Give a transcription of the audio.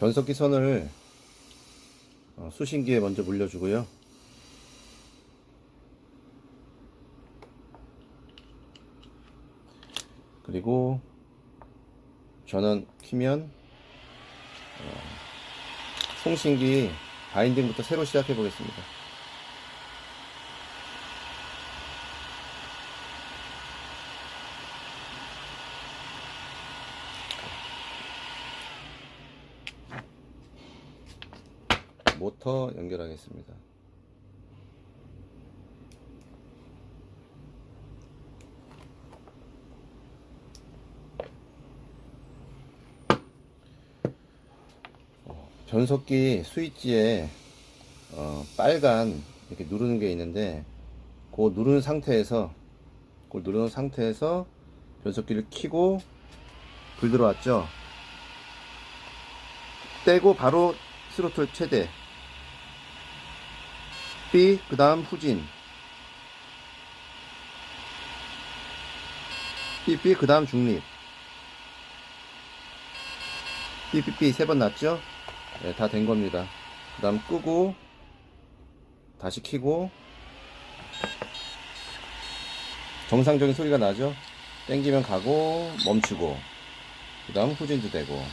변속기 선을 어, 수신기에 먼저 물려주고요. 그리고 전원 키면 어, 송신기 바인딩부터 새로 시작해 보겠습니다. 모터 연결하겠습니다. 변속기 스위치에 어, 빨간 이렇게 누르는 게 있는데 그 누르는 상태에서 그 누르는 상태에서 변속기를 켜고 불 들어왔죠 떼고 바로 스로틀 최대 B 그 다음 후진. B 그 다음 중립. B 세번 났죠? 네, 다 된 겁니다. 그 다음 끄고, 다시 켜고, 정상적인 소리가 나죠? 땡기면 가고, 멈추고, 그 다음 후진도 되고,